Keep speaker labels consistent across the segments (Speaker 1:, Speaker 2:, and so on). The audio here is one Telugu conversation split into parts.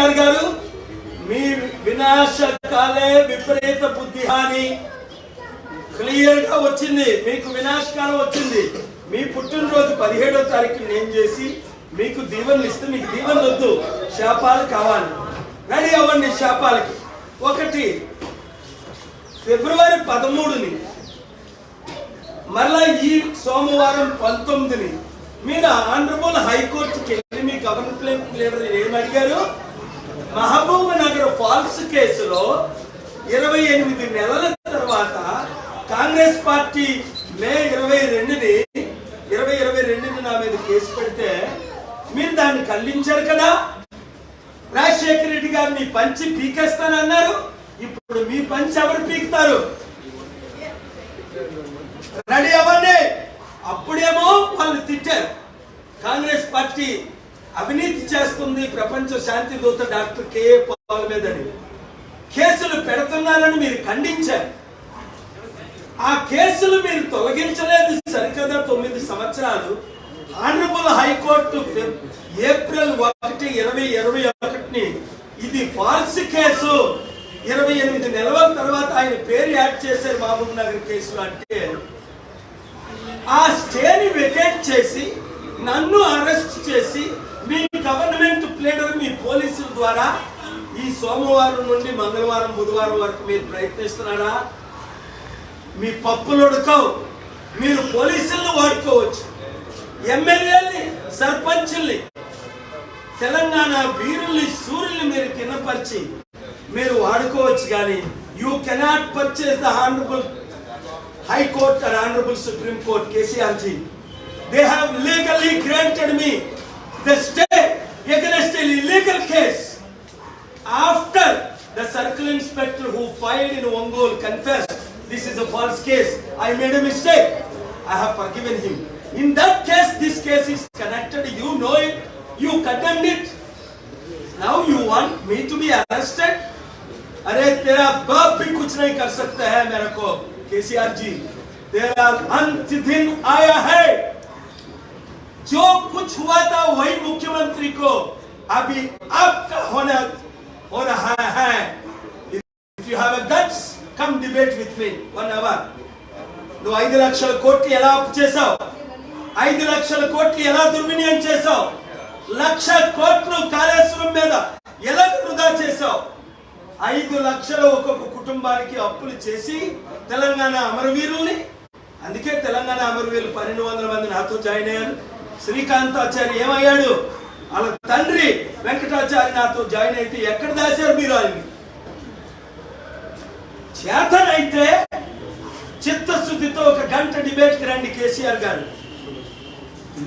Speaker 1: కేసీఆర్ గారు మీ వినాశకాలే విపరీత బుద్ధి హాని. క్లియర్గా వచ్చింది మీకు వినాశకాలం వచ్చింది. మీ పుట్టినరోజు పదిహేడో తారీఖు నేను చేసి మీకు దీవెనలు ఇస్తే మీకు దీవెనలు వద్దు. శాపాలు కావాలి. రెడీ అవ్వండి శాపాలకి. ఒకటి ఫిబ్రవరి పదమూడుని మరలా ఈ సోమవారం పంతొమ్మిదిని మీరు ఆనరబుల్ హైకోర్టుకి వెళ్ళి మీ గవర్నమెంట్ లీడర్ ఏం అడిగారు? మహబూబ్ నగర్ ఫాల్స్ కేసులో ఇరవై ఎనిమిది నెలల తర్వాత కాంగ్రెస్ పార్టీ మే ఇరవై రెండుని ఇరవై ఇరవై రెండుని నా మీద కేసు పెడితే మీరు దాన్ని ఖండించారు కదా? రాజశేఖర రెడ్డి గారు మీ పంచి పీకేస్తానన్నారు. ఇప్పుడు మీ పంచి ఎవరు పీకుతారు? రెడీ అవ్వండి. అప్పుడేమో వాళ్ళు తిట్టారు. కాంగ్రెస్ పార్టీ అవినీతి చేస్తుంది ప్రపంచ శాంతి దూత డాక్టర్ కేఏ పాల్ మీదని కేసులు పెడుతున్నారని మీరు ఖండించారు. ఆ కేసులు మీరు తొలగించలేదు సరికదా తొమ్మిది సంవత్సరాలు. ఆనరబుల్ హైకోర్టు ఏప్రిల్ ఒకటి ఇరవై ఇరవై ఒకటిని. ఇది ఫాల్స్ కేసు. ఇరవై ఎనిమిది నెలల తర్వాత ఆయన పేరు యాడ్ చేశారు మహబూబ్ నగర్ కేసులో అంటే. ఆ స్టేని వెకేట్ చేసి నన్ను అరెస్ట్ చేసి మీ గవర్నమెంట్ ప్లేడర్ మీ పోలీసుల ద్వారా ఈ సోమవారం నుండి మంగళవారం బుధవారం వరకు మీరు ప్రయత్నిస్తున్నారా మీ పప్పులు ఉడకవు. మీరు పోలీసులను వాడుకోవచ్చు. ఎమ్మెల్యేల్ని సర్పంచుల్ని తెలంగాణ వీరుల్ని సూర్యుల్ని మీరు కిందపరిచి మీరు వాడుకోవచ్చు కానీ you cannot purchase the honourable high court and honourable supreme court KCR ji. They they have granted me the stay against an illegal case. After the circle inspector who filed in Ongole confessed this is a false case, I made a mistake. I have forgiven him. In that case, this case is connected. You know it. You condemned it. Now you want me to be arrested? अरे तेरा बाप भी कुछ नहीं कर सकता है मेरे को केसीआर जी तेरा अंत दिन आया है जो कुछ हुआ था वही मुख्यमंत्री को अभी आपका होना हो रहा है if you have a guts come debate with me one hour నువ్వు ఐదు లక్షల కోట్లు ఎలా అప్పు చేసావు ఐదు లక్షల కోట్లు ఎలా దుర్వినియోగం చేసావు లక్ష కోట్లు కాళేశ్వరం మీద ఎలా వృధా చేసావు ఐదు లక్షలు ఒక్కొక్క కుటుంబానికి అప్పులు చేసి తెలంగాణ అమరవీరుల్ని అందుకే తెలంగాణ అమరవీరులు పన్నెండు వందల మంది నాతో జాయిన్ అయ్యారు శ్రీకాంతాచారి ఏమయ్యాడు? వాళ్ళ తండ్రి వెంకటాచారి నాతో జాయిన్ అయితే ఎక్కడ దాశారు మీరు ఆయన్ని? చేతనైతే చిత్తశుద్ధితో ఒక గంట డిబేట్కి రండి కేసీఆర్ గారు.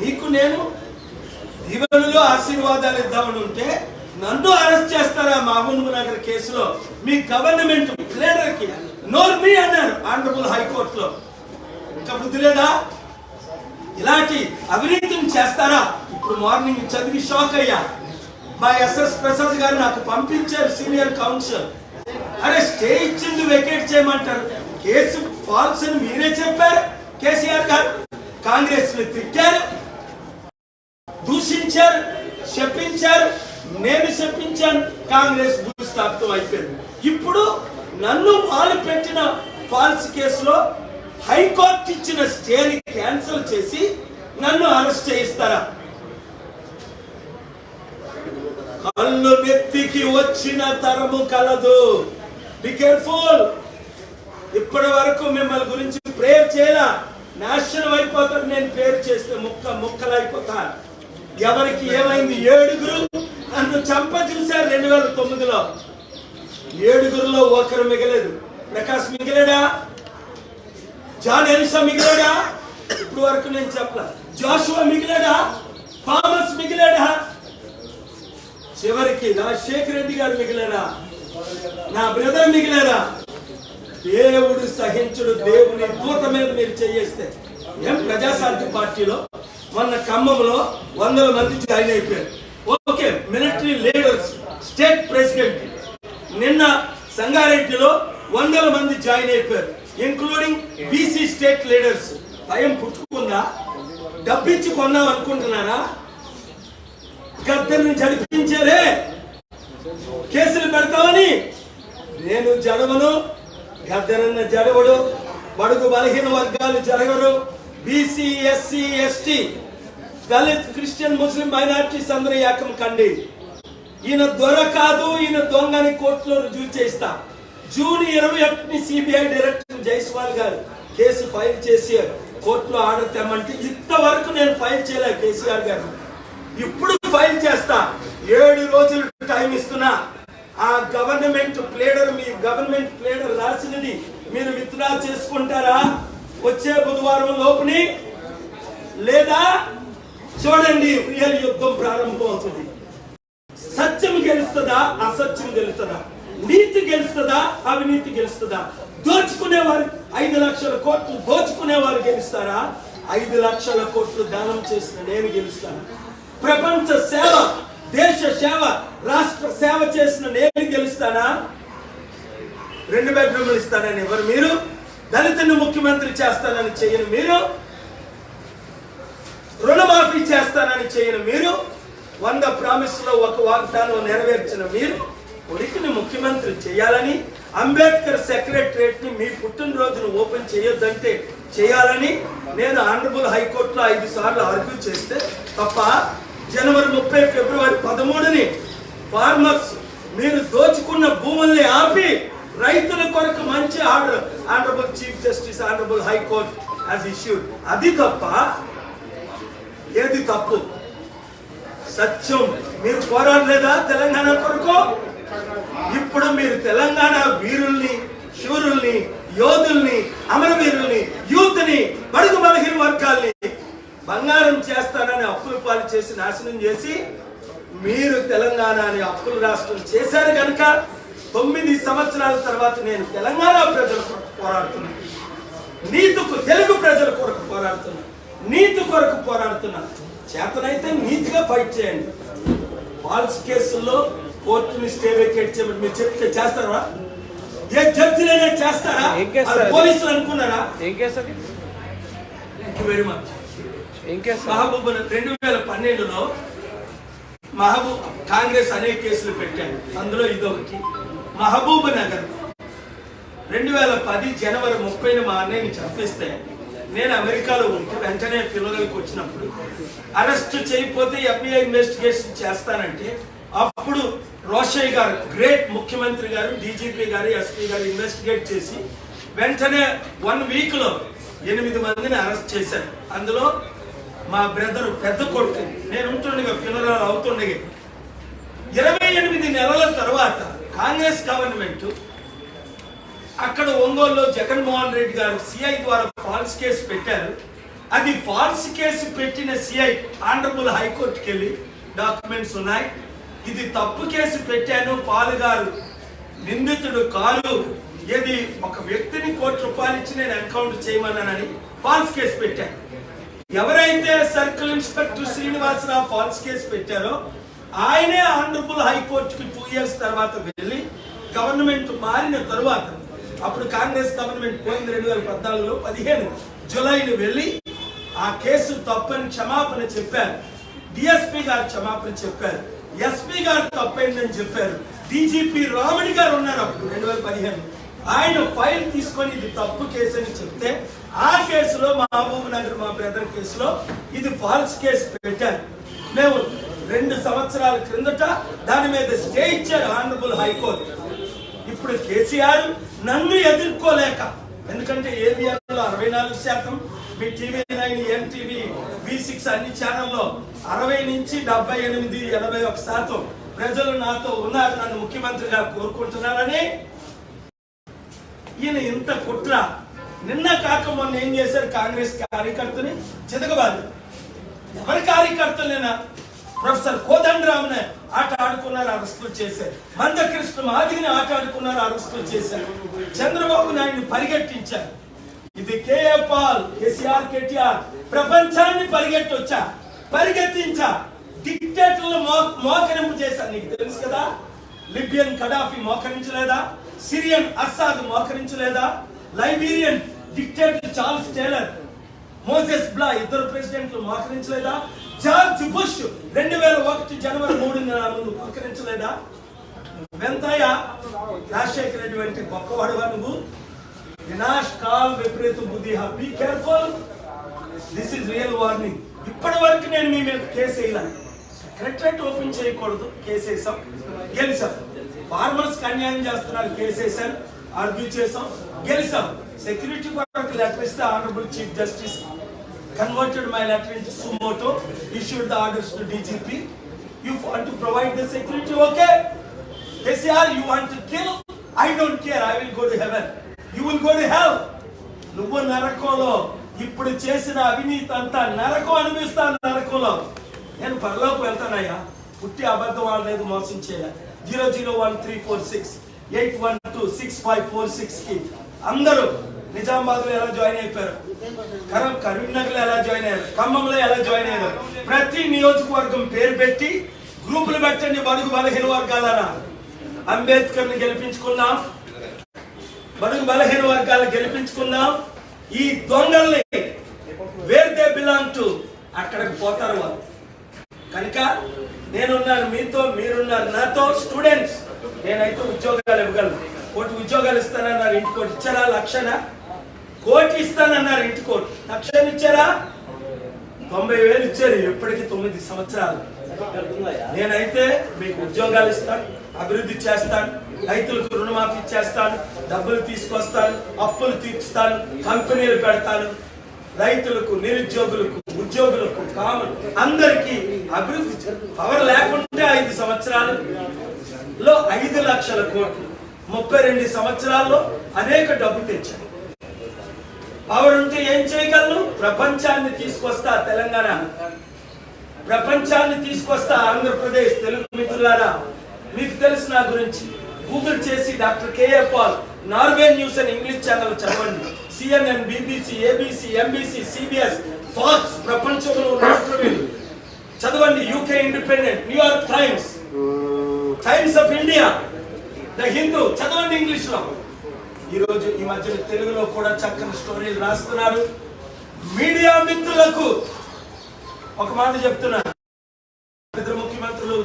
Speaker 1: నీకు నేను దీవెనలో ఆశీర్వాదాలు ఇద్దామని ఉంటే నన్ను అరెస్ట్ చేస్తారా మహబూబ్ నగర్ కేసులో? మీ గవర్నమెంట్ లీడర్కి నోర్ మీ అన్నారు ఆనరబుల్ హైకోర్టులో. ఇంకా బుద్ధి లేదా? ఇలాంటి అవినీతిని చేస్తారా? ఇప్పుడు మార్నింగ్ చదివి షాక్ అయ్యా. మా ఎస్ఎస్ ప్రసాద్ గారు నాకు పంపించారు సీనియర్ కౌన్సిల్ అరే స్టే ఇచ్చింది వెకేట్ చేయమంటారు. కేసు ఫాల్స్ అని మీరే చెప్పారు కేసీఆర్ గారు. కాంగ్రెస్ని తిట్టారు దూషించారు చెప్పించారు నేను చెప్పించాను కాంగ్రెస్ భూస్థాపితం అయిపోయింది. ఇప్పుడు నన్ను వాళ్ళు పెట్టిన ఫాల్స్ కేసులో హైకోర్టు ఇచ్చిన స్టేని క్యాన్సిల్ చేసి నన్ను అరెస్ట్ చేయిస్తారా? కళ్ళు నెత్తికి వచ్చిన తరము కలదు. బి కేర్ఫుల్ ఇప్పటి వరకు మిమ్మల్ని గురించి ప్రేయర్ చేయాల? నాశనం అయిపోతారు నేను ప్రేయర్ చేస్తే ముక్క ముక్కలు అయిపోతాను ఎవరికి ఏమైంది? ఏడుగురు నన్ను చంప చూశారు రెండు వేల తొమ్మిదిలో. ఏడుగురులో ఒకరు మిగలేదు. ప్రకాష్ మిగిలేడా? జాన్ ఎలిసా మిగిలాడా? ఇప్పుడు వరకు నేను చెప్పలా. జాషువా మిగిలాడా? థామస్ మిగిలాడా? చివరికి రాజశేఖర రెడ్డి గారు మిగిలాడా? నా బ్రదర్ మిగిలాడా? దేవుడు సహించుడు దేవుని దూత మీద మీరు చేయేస్తే ఏం ప్రజాశాంతి పార్టీలో? మొన్న ఖమ్మంలో వందల మంది జాయిన్ అయిపోయారు. Okay military leaders state president. నిన్న సంగారెడ్డిలో వందల మంది జాయిన్ అయిపోయారు ఇంక్లూడింగ్ బీసీ స్టేట్ లీడర్స్ భయం పుట్టుకుందా డబ్బిచ్చి కొన్నాం అనుకుంటున్నారా? గద్దెని జరిపించారే కేసులు పెడతామని. నేను జడవను గద్దెనన్న జడవడు బడుగు బలహీన వర్గాలు జరగరు. BC SC ST Dalit Christian Muslim minorities అందరూ ఏకం కండి. ఈయన దొర కాదు ఈయన దొంగని కోర్టులో రుజువు చేస్తా. జూన్ ఇరవై ఒకటిని సిబిఐ డైరెక్టర్ జైస్వాల్ గారు కేసు ఫైల్ చేసి కోర్టులో ఆర్డర్ తెమ్మంటే ఇంతవరకు నేను ఫైల్ చేయలే కేసీఆర్ గారు ఇప్పుడు ఫైల్ చేస్తా. ఏడు రోజులు టైం ఇస్తున్నా. ఆ గవర్నమెంట్ ప్లేడర్ మీ గవర్నమెంట్ ప్లేడర్ రాసినది మీరు విత్డ్రా చేసుకుంటారా? వచ్చే బుధవారం లోపుని లేదా చూడండి రియల్ యుద్ధం ప్రారంభం అవుతుంది సత్యం గెలుస్తుందా? అసత్యం గెలుస్తుందా? నీతి గెలుస్తుందా? అవినీతి గెలుస్తుందా? దోచుకునేవారు. ఐదు లక్షల కోట్లు దోచుకునేవారు గెలుస్తారా? ఐదు లక్షల కోట్లు దానం చేసిన నేను గెలుస్తాను. ప్రపంచ సేవ దేశ సేవ రాష్ట్ర సేవ చేసిన నేను గెలుస్తానా? రెండు బెడ్రూమ్లు ఇస్తానని ఎవరు మీరు? దళితుని ముఖ్యమంత్రి చేస్తానని చేయను మీరు? రుణమాఫీ చేస్తానని చేయను మీరు? వంద ప్రామిస్లో ఒక వాగ్దానం నెరవేర్చిన మీరు? కొడుకుని ముఖ్యమంత్రి చేయాలని అంబేద్కర్ సెక్రటరేట్ని మీ పుట్టినరోజును ఓపెన్ చేయొద్దంటే చేయాలని నేను ఆనరబుల్ హైకోర్టులో ఐదు సార్లు ఆర్గ్యూ చేస్తే తప్ప జనవరి ముప్పై ఫిబ్రవరి పదమూడుని ఫార్మర్స్ మీరు దోచుకున్న భూముల్ని ఆపి రైతుల కొరకు మంచి order honourable chief justice honourable high court as issued అది తప్ప ఏది తప్పు? సత్యం. మీరు పోరాడలేదా తెలంగాణ కొరకు? ఇప్పుడు మీరు తెలంగాణ వీరుల్ని శూరుల్ని యోధుల్ని అమరవీరుల్ని యూత్ని బడుగు బలహీన వర్గాల్ని బంగారం చేస్తానని అప్పులు పాలు చేసి నాశనం చేసి మీరు తెలంగాణని అప్పుల రాష్ట్రం చేశారు కనుక తొమ్మిది సంవత్సరాల తర్వాత నేను తెలంగాణ ప్రజల కొరకు పోరాడుతున్నాను నీతికు తెలుగు ప్రజల కొరకు పోరాడుతున్నా. నీతి కొరకు పోరాడుతున్నా. చేతనైతే నీతిగా ఫైట్ చేయండి. ఫాల్స్ కేసుల్లో కోర్టుని స్టే వేకేట్ చేయమని మీరు చెప్తే చేస్తారా? ఏ జడ్జిలైనా చేస్తారా? పోలీసులు అనుకున్నారా? వెరీ మచ్ మహబూబ్ రెండు వేల పన్నెండులో మహబూబ్ కాంగ్రెస్ అనేక కేసులు పెట్టారు అందులో ఇదొకటి. మహబూబ్ నగర్ రెండు వేల పది జనవరి ముప్పైన మా అన్నయ్యని చంపిస్తే నేను అమెరికాలో ఉంటూ వెంటనే పిల్లలకి వచ్చినప్పుడు అరెస్ట్ చేయకపోతే ఎఫ్ఐఐ ఇన్వెస్టిగేషన్ చేస్తానంటే అప్పుడు రోషయ్య గారు గ్రేట్ ముఖ్యమంత్రి గారు డీజీపీ గారు ఎస్పీ గారు ఇన్వెస్టిగేట్ చేసి వెంటనే వన్ వీక్లో ఎనిమిది మందిని అరెస్ట్ చేశారు. అందులో మా బ్రదర్ పెద్ద కొడుకు నేను ఉంటుండగా పిల్లలు అవుతుండగా ఇరవై ఎనిమిది నెలల తర్వాత కాంగ్రెస్ గవర్నమెంట్ అక్కడ ఒంగోలులో జగన్మోహన్ రెడ్డి గారు సిఐ ద్వారా ఫాల్స్ కేసు పెట్టారు. అది ఫాల్స్ కేసు పెట్టిన సిఐ ఆనరబుల్ హైకోర్టుకి వెళ్ళి డాక్యుమెంట్స్ ఉన్నాయి. ఇది తప్పు కేసు పెట్టాను పాలుగారు నిందితుడు కాలు. ఏది ఒక వ్యక్తిని కోటి రూపాయలు ఇచ్చి నేను ఎన్కౌంటర్ చేయమన్నానని ఫాల్స్ కేసు పెట్టాను. ఎవరైతే circle inspector Srinivasarao false case పెట్టారో ఆయనే ఆనరబుల్ హైకోర్టుకి టూ ఇయర్స్ తర్వాత వెళ్ళి గవర్నమెంట్ మారిన తరువాత అప్పుడు కాంగ్రెస్ గవర్నమెంట్ పోయింది రెండు వేల పద్నాలుగులో పదిహేను జులైని వెళ్ళి ఆ కేసు తప్పని క్షమాపణ చెప్పారు. డిఎస్పీ గారు క్షమాపణ చెప్పారు. ఎస్పీ గారు తప్పైందని చెప్పారు. డీజీపీ రామణి గారు ఉన్నారు అప్పుడు రెండు వేల పదిహేను. ఆయన ఫైల్ తీసుకొని ఇది తప్పు కేసు అని చెప్తే ఆ కేసులో మహబూబ్ నగర్ మా బ్రదర్ కేసులో ఇది ఫాల్స్ కేసు పెట్టారు. మేము రెండు సంవత్సరాల క్రిందట దాని మీద స్టే ఇచ్చారు ఆనరబుల్ హైకోర్టు. ఇప్పుడు కేసీఆర్ నన్ను ఎదుర్కోలేక ఎందుకంటే ఏబిఆర్లో అరవై నాలుగు శాతం మీ TV nine NTV V six అన్ని ఛానల్లో అరవై నుంచి డెబ్బై ఎనిమిది ఎనభై ఒక శాతం ప్రజలు నాతో ఉన్నారు నన్ను ముఖ్యమంత్రిగా కోరుకుంటున్నారని. ఈయన ఇంత కుట్ర. నిన్న కాక మొన్న ఏం చేశారు కాంగ్రెస్ కార్యకర్తని? చితకబాదు. ఎవరి కార్యకర్తలేనా ప్రొఫెసర్ కోదండరామనే ఆట ఆడుకున్నారు అరెస్టులు చేశారు. మందకృష్ణ మాదిగిని ఆట ఆడుకున్నారు అరెస్టులు చేశారు. చంద్రబాబు నాయుడిని పరిగెట్టించారు. ఇది కేఏ పాల్ కేసీఆర్ కేటీఆర్. ప్రపంచాన్ని పరిగెట్టొచ్చా? పరిగెత్తించా. డిక్టేటర్లు మో మోకరింపు చేశారు. నీకు తెలుసు కదా లిబియన్ కడాఫీ మోకరించలేదా? Syrian Assad మోకరించలేదా? Liberian dictator Charles Taylor Moses Blah ఇద్దరు ప్రెసిడెంట్లు మోకరించలేదా? జార్జ్ బుష్ రెండు వేల ఒకటి జనవరి మూడు ముందు మోకరించలేదా? వెంతయ్య రాజశేఖర రెడ్డి వంటి గొప్పవాడుగా నువ్వు? వినాష్ కాల్ విపరీత బుద్ధి be careful this is real warning ఇప్పటి వరకు నేను మీ మీద కేసు వేయలేను సెక్రటరేట్ ఓపెన్ చేయకూడదు కేసు వేసాం గెలిచాం. ఫార్మర్స్కి అన్యాయం చేస్తున్నారు కేసు వేసాను అర్గ్యూ చేసాం గెలిచాం. సెక్యూరిటీ కొరకు లెటర్ ఇస్తే honourable chief justice converted my letter in suo motu issued the orders to DGP. You want to provide the security okay KCR you want to kill I don't care I will go to heaven you will go to heaven నువ్వు నరకోలో ఇప్పుడు చేసిన అవినీతి అంతా నరకం అనిపిస్తాను నరకంలో. నేను పరలోకి వెళ్తానయ్యా. పుట్టి అబద్ధం ఆడలేదు మోసం చేయాలి. Zero zero one three four six eight one two six five four సిక్స్కి అందరూ నిజామాబాద్లో ఎలా జాయిన్ అయిపోయారు? కరం కరీంనగర్లో ఎలా జాయిన్ అయ్యారు? ఖమ్మంలో ఎలా జాయిన్ అయ్యారు? ప్రతి నియోజకవర్గం పేరు పెట్టి గ్రూపులు పెట్టండి బడుగు బలహీన వర్గాలనా. అంబేద్కర్ని గెలిపించుకుందాం బడుగు బలహీన వర్గాలు గెలిపించుకుందాం ఈ దొంగల్ని వేర్ దే బిలాంగ్ టు అక్కడికి పోతారు వాళ్ళు. కనుక నేనున్నాను మీతో మీరున్నారు నాతో. స్టూడెంట్స్ నేనైతే ఉద్యోగాలు ఇవ్వగలను. కోటి ఉద్యోగాలు ఇస్తానన్నారు ఇంటి కోటి ఇచ్చారా? లక్షణ కోటి ఇస్తానన్నారు ఇంటి కోటి. లక్షలు ఇచ్చారా? తొంభై వేలు ఇచ్చారు ఎప్పటికీ తొమ్మిది సంవత్సరాలు. నేనైతే మీకు ఉద్యోగాలు ఇస్తాను అభివృద్ధి చేస్తాను. రైతులకు రుణమాఫీ చేస్తాను డబ్బులు తీసుకొస్తాను అప్పులు తీర్చుతాను కంపెనీలు పెడతాను. రైతులకు నిరుద్యోగులకు ఉద్యోగులకు కామన్ అందరికీ అభివృద్ధి పవర్ లేకుంటే ఐదు సంవత్సరాలు లో ఐదు లక్షల కోట్లు. ముప్పై రెండు సంవత్సరాల్లో అనేక డబ్బు తెచ్చాను. పవర్ ఉంటే ఏం చేయగలను? ప్రపంచాన్ని తీసుకొస్తా తెలంగాణ. ప్రపంచాన్ని తీసుకొస్తా ఆంధ్రప్రదేశ్. తెలుగు మిత్రులారా మీకు తెలుసు నా గురించి. గూగుల్ చేసి doctor KA Paul Norway news అని ఇంగ్లీష్ ఛానల్ చదవండి. CNN BBC ABC MBC CBS Fox ప్రపంచంలో ఉన్న చదవండి UK Independent New York Times Times of India the Hindu చదవండి ఇంగ్లీష్లో ఈ రోజు ఈ మధ్య తెలుగులో కూడా చక్కని స్టోరీలు రాస్తున్నారు. మీడియా మిత్రులకు ఒక మాట చెప్తున్నా. ఇద్దరు ముఖ్యమంత్రులు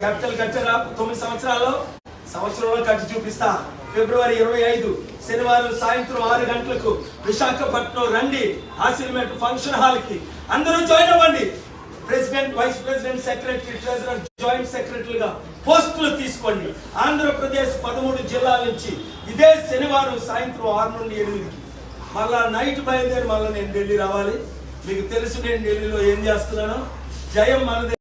Speaker 1: క్యాపిటల్ కట్టారా? తొమ్మిది సంవత్సరాల్లో సంవత్సరంలో కట్టి చూపిస్తా. ఫిబ్రవరి ఇరవై ఐదు శనివారం సాయంత్రం ఆరు గంటలకు విశాఖపట్నం రండి. ఆసిల్మెంట్ ఫంక్షన్ హాల్కి అందరూ జాయిన్ అవ్వండి. President vice president secretary treasurer joint సెక్రటరీగా పోస్టులు తీసుకోండి. ఆంధ్రప్రదేశ్ పదమూడు జిల్లాల నుంచి ఇదే శనివారం సాయంత్రం ఆరు నుండి ఎనిమిదికి మళ్ళా నైట్ బయలుదేరి మళ్ళీ నేను ఢిల్లీ రావాలి. మీకు తెలుసు నేను ఢిల్లీలో ఏం చేస్తున్నానో. జయం మనదే.